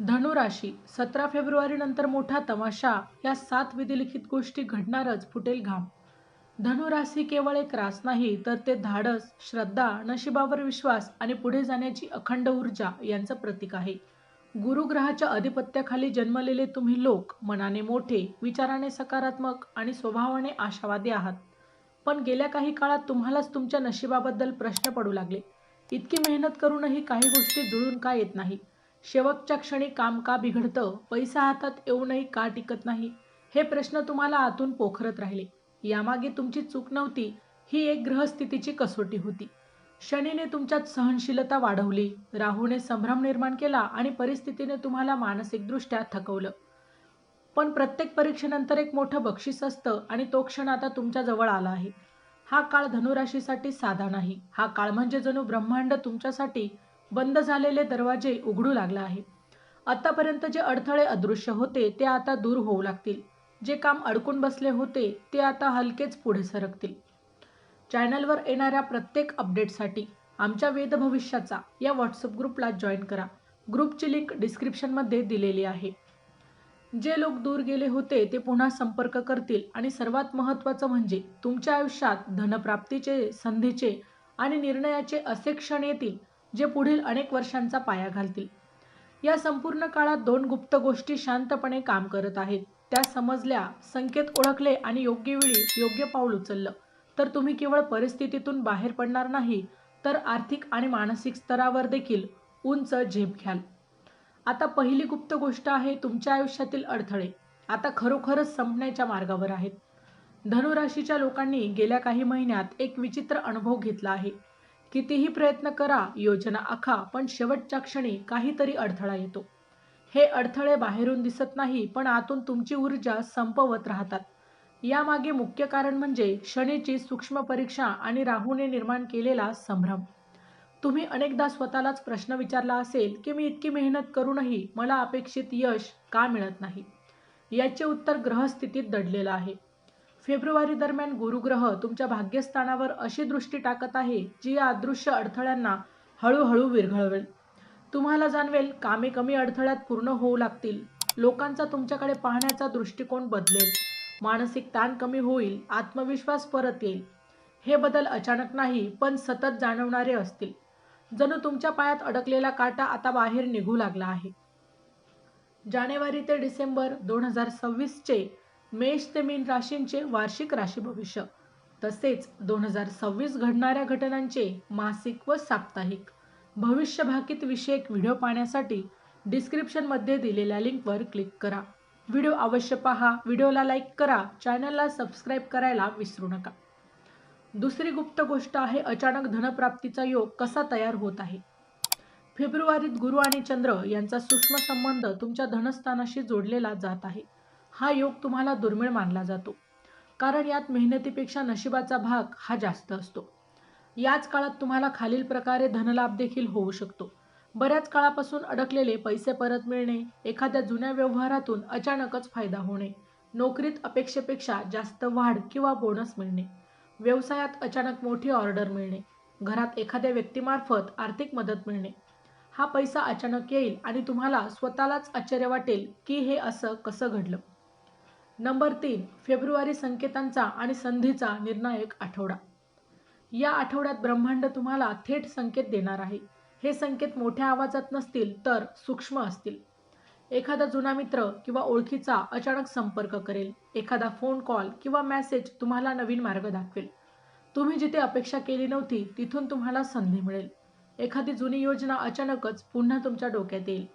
धनुराशी सतरा फेब्रुवारी नंतर मोठा तमाशा या सात विधिलिखित गोष्टी घडणारच फुटेल घाम धनुराशी केवळ एक रास नाही तर ते धाडस श्रद्धा नशिबावर विश्वास आणि पुढे जाण्याची अखंड ऊर्जा यांचं प्रतीक आहे. गुरुग्रहाच्या अधिपत्याखाली जन्मलेले तुम्ही लोक मनाने मोठे विचाराने सकारात्मक आणि स्वभावाने आशावादी आहात. पण गेल्या काही काळात तुम्हालाच तुमच्या नशिबाबद्दल प्रश्न पडू लागले. इतकी मेहनत करूनही काही गोष्टी जुळून का येत नाही? शेवटच्या क्षणी काम का बिघडतं पैसा हातात येऊनही का टिकत नाही? हे प्रश्न तुम्हाला आतून पोखरत राहिले. यामागे तुमची चूक नव्हती ही एक ग्रहस्थितीची कसोटी होती. शनीने तुमच्यात सहनशीलता वाढवली राहूने संभ्रम निर्माण केला आणि परिस्थितीने तुम्हाला मानसिकदृष्ट्या थकवलं. पण प्रत्येक परीक्षेनंतर एक मोठं बक्षीस असतं आणि तो क्षण आता तुमच्याजवळ आला आहे. हा काळ धनुराशीसाठी साधा नाही. हा काळ म्हणजे जणू ब्रह्मांड तुमच्यासाठी बंद झालेले दरवाजे उघडू लागला आहे. आतापर्यंत जे अडथळे अदृश्य होते ते आता दूर होऊ लागतील. जे काम अडकून बसले होते ते आता हलकेच पुढे सरकतील. चॅनलवर येणाऱ्या प्रत्येक अपडेटसाठी आमच्या वेद भविष्याचा या व्हॉट्सअप ग्रुपला जॉईन करा. ग्रुपची लिंक डिस्क्रिप्शनमध्ये दिलेली आहे. जे लोक दूर गेले होते ते पुन्हा संपर्क करतील आणि सर्वात महत्त्वाचं म्हणजे तुमच्या आयुष्यात धनप्राप्तीचे संधीचे आणि निर्णयाचे असे क्षण येतील जे पुढील अनेक वर्षांचा पाया घालतील. या संपूर्ण काळात दोन गुप्त गोष्टी शांतपणे काम करत आहेत. त्या समजल्या संकेत ओळखले आणि योग्य वेळी योग्य पाऊल उचललं. तर तुम्ही केवळ परिस्थितीतून बाहेर पडणार नाही तर आर्थिक आणि मानसिक स्तरावर देखील उंच झेप घ्याल. आता पहिली गुप्त गोष्ट आहे तुमच्या आयुष्यातील अडथळे. आता खरोखरच संपण्याच्या मार्गावर आहेत. धनुराशीच्या लोकांनी गेल्या काही महिन्यात एक विचित्र अनुभव घेतला आहे. कितीही प्रयत्न करा योजना आखा पण शेवटच्या क्षणी काहीतरी अडथळा येतो. हे अडथळे बाहेरून दिसत नाही पण आतून तुमची ऊर्जा संपवत राहतात. यामागे मुख्य कारण म्हणजे शनीची सूक्ष्म परीक्षा आणि राहूने निर्माण केलेला संभ्रम. तुम्ही अनेकदा स्वतःलाच प्रश्न विचारला असेल की मी इतकी मेहनत करूनही मला अपेक्षित यश का मिळत नाही? याचे उत्तर ग्रहस्थितीत दडलेलं आहे. फेब्रुवारी दरम्यान गुरुग्रह तुमच्या भाग्यस्थानावर अशी दृष्टी टाकत आहे जी या अदृश्य अडथळ्यांना हळूहळू विरघळवेल. तुम्हाला जाणवेल कामे कमी अडथळ्यात पूर्ण होऊ लागतील. लोकांचा तुमच्याकडे पाहण्याचा दृष्टिकोन बदलेल. मानसिक ताण कमी होईल आत्मविश्वास परत येईल. हे बदल अचानक नाही पण सतत जाणवणारे असतील. जणू तुमच्या पायात अडकलेला काटा आता बाहेर निघू लागला आहे. जानेवारी ते डिसेंबर दोन हजार सव्वीसचे मेष ते मीन राशींचे वार्षिक राशी भविष्य. तसेच दोन हजार सव्वीस घडणाऱ्या घटनांचे मासिक व साप्ताहिक. भविष्य भाकीत विषयक व्हिडिओ पाहण्यासाठी डिस्क्रिप्शनमध्ये दिलेल्या लिंकवर क्लिक करा. व्हिडिओ अवश्य पहा. व्हिडिओला लाईक करा. चॅनलला सबस्क्राईब करायला विसरू नका. दुसरी गुप्त गोष्ट आहे अचानक धनप्राप्तीचा योग कसा तयार होत आहे? फेब्रुवारीत गुरु आणि चंद्र यांचा सूक्ष्म संबंध तुमच्या धनस्थानाशी जोडलेला जात आहे. हा योग तुम्हाला दुर्मिळ मानला जातो. कारण यात मेहनतीपेक्षा नशिबाचा भाग हा जास्त असतो. याच काळात तुम्हाला खालील प्रकारे धनलाभ देखील होऊ शकतो. बऱ्याच काळापासून अडकलेले पैसे परत मिळणे एखाद्या जुन्या व्यवहारातून अचानकच फायदा होणे नोकरीत अपेक्षेपेक्षा जास्त वाढ किंवा बोनस मिळणे व्यवसायात अचानक मोठी ऑर्डर मिळणे घरात एखाद्या व्यक्तीमार्फत आर्थिक मदत मिळणे हा पैसा अचानक येईल आणि तुम्हाला स्वतःलाच आश्चर्य वाटेल की हे असं कसं घडलं. नंबर तीन फेब्रुवारी संकेतांचा आणि संधीचा निर्णायक आठवडा. या आठवड्यात ब्रह्मांड तुम्हाला थेट संकेत देणार आहे. हे संकेत मोठ्या आवाजात नसतील तर सूक्ष्म असतील. एखादा जुना मित्र किंवा ओळखीचा अचानक संपर्क करेल. एखादा फोन कॉल किंवा मॅसेज तुम्हाला नवीन मार्ग दाखवेल. तुम्ही जिथे अपेक्षा केली नव्हती तिथून तुम्हाला संधी मिळेल. एखादी जुनी योजना अचानकच पुन्हा तुमच्या डोक्यात येईल.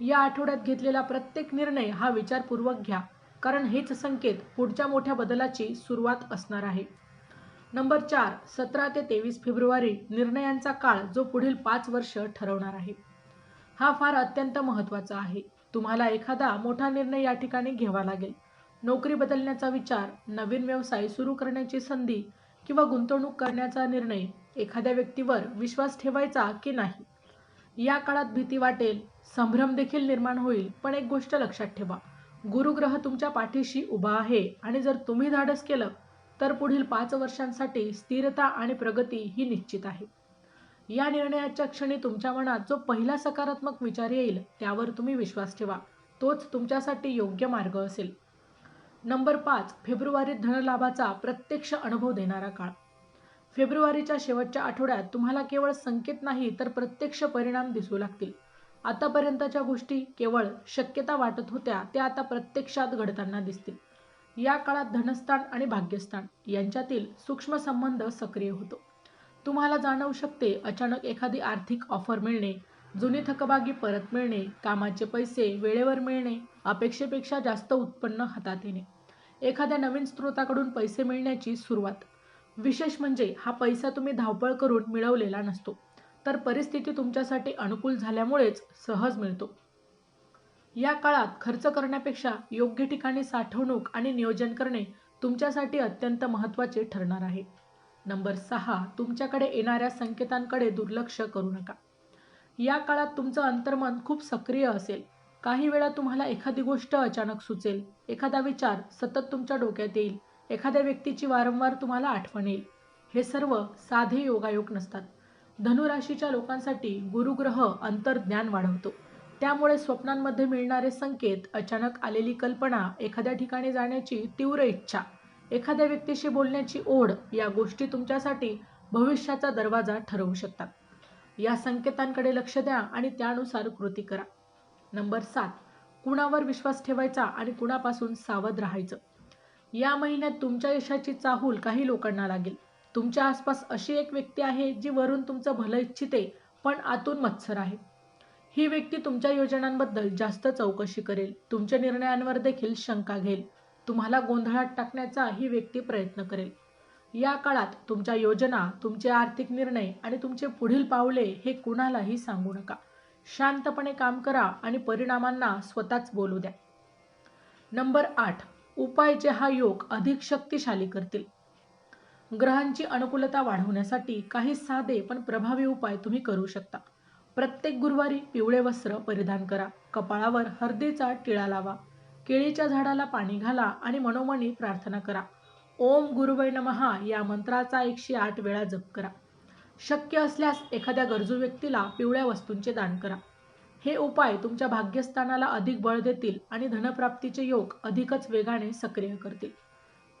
या आठवड्यात घेतलेला प्रत्येक निर्णय हा विचारपूर्वक घ्या. कारण हेच संकेत पुढच्या मोठ्या बदलाची सुरुवात असणार आहे. नंबर चार सतरा ते तेवीस फेब्रुवारी निर्णयांचा काळ जो पुढील पाच वर्ष ठरवणार आहे. हा फार अत्यंत महत्त्वाचा आहे. तुम्हाला एखादा मोठा निर्णय या ठिकाणी घ्यावा लागेल. नोकरी बदलण्याचा विचार नवीन व्यवसाय सुरू करण्याची संधी किंवा गुंतवणूक करण्याचा निर्णय एखाद्या व्यक्तीवर विश्वास ठेवायचा की नाही? या काळात भीती वाटेल संभ्रम देखील निर्माण होईल पण एक गोष्ट लक्षात ठेवा. गुरुग्रह तुमच्या पाठीशी उभा आहे आणि जर तुम्ही धाडस केलं तर पुढील पाच वर्षांसाठी स्थिरता आणि प्रगती ही निश्चित आहे. या निर्णयाच्या क्षणी तुमच्या मनात जो पहिला सकारात्मक विचार येईल त्यावर तुम्ही विश्वास ठेवा. तोच तुमच्यासाठी योग्य मार्ग असेल. नंबर पाच फेब्रुवारीत धनलाभाचा प्रत्यक्ष अनुभव देणारा काळ. फेब्रुवारीच्या शेवटच्या आठवड्यात तुम्हाला केवळ संकेत नाही तर प्रत्यक्ष परिणाम दिसू लागतील. आतापर्यंतच्या गोष्टी केवळ शक्यता वाटत होत्या त्या आता प्रत्यक्षात घडताना दिसतील. या काळात धनस्थान आणि भाग्यस्थान यांच्यातील सूक्ष्म संबंध सक्रिय होतो. तुम्हाला जाणवू शकते अचानक एखादी आर्थिक ऑफर मिळणे जुनी थकबागी परत मिळणे कामाचे पैसे वेळेवर मिळणे अपेक्षेपेक्षा जास्त उत्पन्न हातात येणे. एखाद्या नवीन स्रोताकडून पैसे मिळण्याची सुरुवात. विशेष म्हणजे हा पैसा तुम्ही धावपळ करून मिळवलेला नसतो. तर परिस्थिती तुमच्यासाठी अनुकूल झाल्यामुळेच सहज मिळतो. या काळात खर्च करण्यापेक्षा योग्य ठिकाणी साठवणूक आणि नियोजन करणे तुमच्यासाठी अत्यंत महत्त्वाचे ठरणार आहे. नंबर सहा तुमच्याकडे येणाऱ्या संकेतांकडे दुर्लक्ष करू नका. या काळात तुमचं अंतर्मन खूप सक्रिय असेल. काही वेळा तुम्हाला एखादी गोष्ट अचानक सुचेल एखादा विचार सतत तुमच्या डोक्यात येईल एखाद्या व्यक्तीची वारंवार तुम्हाला आठवण येईल. हे सर्व साधे योगायोग नसतात. धनुराशीच्या लोकांसाठी गुरुग्रह अंतर्ज्ञान वाढवतो. त्यामुळे स्वप्नांमध्ये मिळणारे संकेत अचानक आलेली कल्पना एखाद्या ठिकाणी जाण्याची तीव्र इच्छा एखाद्या व्यक्तीशी बोलण्याची ओढ या गोष्टी तुमच्यासाठी भविष्याचा दरवाजा ठरवू शकतात. या संकेतांकडे लक्ष द्या आणि त्यानुसार कृती करा. नंबर सात कुणावर विश्वास ठेवायचा आणि कुणापासून सावध राहायचं? या महिन्यात तुमच्या यशाची चाहूल काही लोकांना लागेल. तुमच्या आसपास अशी एक व्यक्ती आहे जी वरून तुमचं भलं इच्छिते पण आतून मत्सर आहे. ही व्यक्ती तुमच्या योजनांबद्दल जास्त चौकशी करेल. तुमच्या निर्णयांवर देखील शंका घेईल. तुम्हाला गोंधळात टाकण्याचा ही व्यक्ती प्रयत्न करेल. या काळात तुमच्या योजना तुमचे आर्थिक निर्णय आणि तुमचे पुढील पावले हे कुणालाही सांगू नका. शांतपणे काम करा आणि परिणामांना स्वतःच बोलू द्या. नंबर आठ. उपाय जे हा योग अधिक शक्तिशाली करतील. ग्रहांची अनुकूलता वाढवण्यासाठी काही साधे पण प्रभावी उपाय तुम्ही करू शकता. प्रत्येक गुरुवारी पिवळे वस्त्र परिधान करा. कपाळावर हळदीचा टिळा लावा. केळीच्या झाडाला पाणी घाला आणि मनोमनी प्रार्थना करा. ओम गुरुवै नमहा या मंत्राचा एकशे आठ वेळा जप करा. शक्य असल्यास एखाद्या गरजू व्यक्तीला पिवळ्या वस्तूंचे दान करा. हे उपाय तुमच्या भाग्यस्थानाला अधिक बळ देतील आणि धनप्राप्तीचे योग अधिकच वेगाने सक्रिय करतील.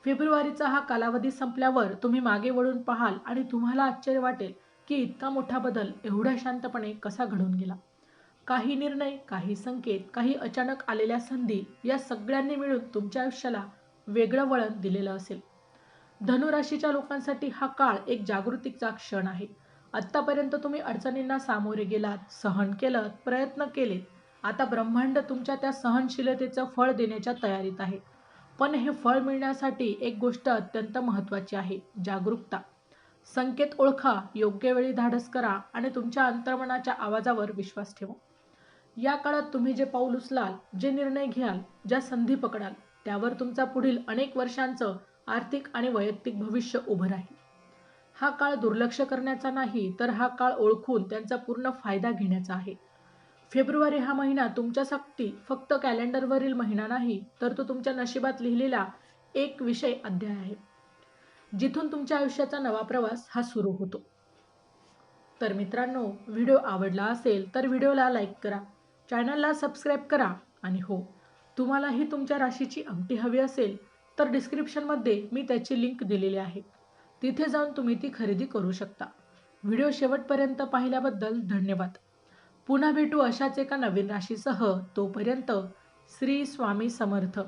फेब्रुवारीचा हा कालावधी संपल्यावर तुम्ही मागे वळून पाहाल आणि तुम्हाला आश्चर्य वाटेल की इतका मोठा बदल एवढ्या शांतपणे कसा घडून गेला. काही निर्णय काही संकेत काही अचानक आलेल्या संधी या सगळ्यांनी मिळून तुमच्या आयुष्याला वेगळं वळण दिलेलं असेल. धनुराशीच्या लोकांसाठी हा काळ एक जागृतीचा क्षण आहे. आत्तापर्यंत तुम्ही अडचणींना सामोरे गेलात सहन केलं प्रयत्न केले आता ब्रह्मांड तुमच्या त्या सहनशीलतेचं फळ देण्याच्या तयारीत आहे. पण हे फळ मिळण्यासाठी एक गोष्ट अत्यंत महत्त्वाची आहे जागरूकता. संकेत ओळखा योग्य वेळी धाडस करा आणि तुमच्या अंतर्मनाच्या आवाजावर विश्वास ठेवा. या काळात तुम्ही जे पाऊल उचलाल जे निर्णय घ्याल ज्या संधी पकडाल त्यावर तुमचा पुढील अनेक वर्षांचं आर्थिक आणि वैयक्तिक भविष्य उभं राहील. हा काळ दुर्लक्ष करण्याचा नाही तर हा काळ ओळखून त्यांचा पूर्ण फायदा घेण्याचा आहे. फेब्रुवारी हा महिना तुमच्यासाठी फक्त कॅलेंडरवरील महिना नाही तर तो तुमच्या नशिबात लिहिलेला एक विषय अध्याय आहे. जिथून तुमच्या आयुष्याचा नवा प्रवास हा सुरू होतो. तर मित्रांनो व्हिडिओ आवडला असेल तर व्हिडिओला लाईक करा चॅनलला सबस्क्राईब करा आणि हो तुम्हालाही तुमच्या राशीची अंगठी हवी असेल तर डिस्क्रिप्शनमध्ये मी त्याची लिंक दिलेली आहे. तिथे जाऊन तुम्ही ती खरेदी करू शकता. व्हिडिओ शेवटपर्यंत पाहिल्याबद्दल धन्यवाद. पुन्हा भेटू अशाच एका नवीन राशीसह तोपर्यंत श्री स्वामी समर्थ.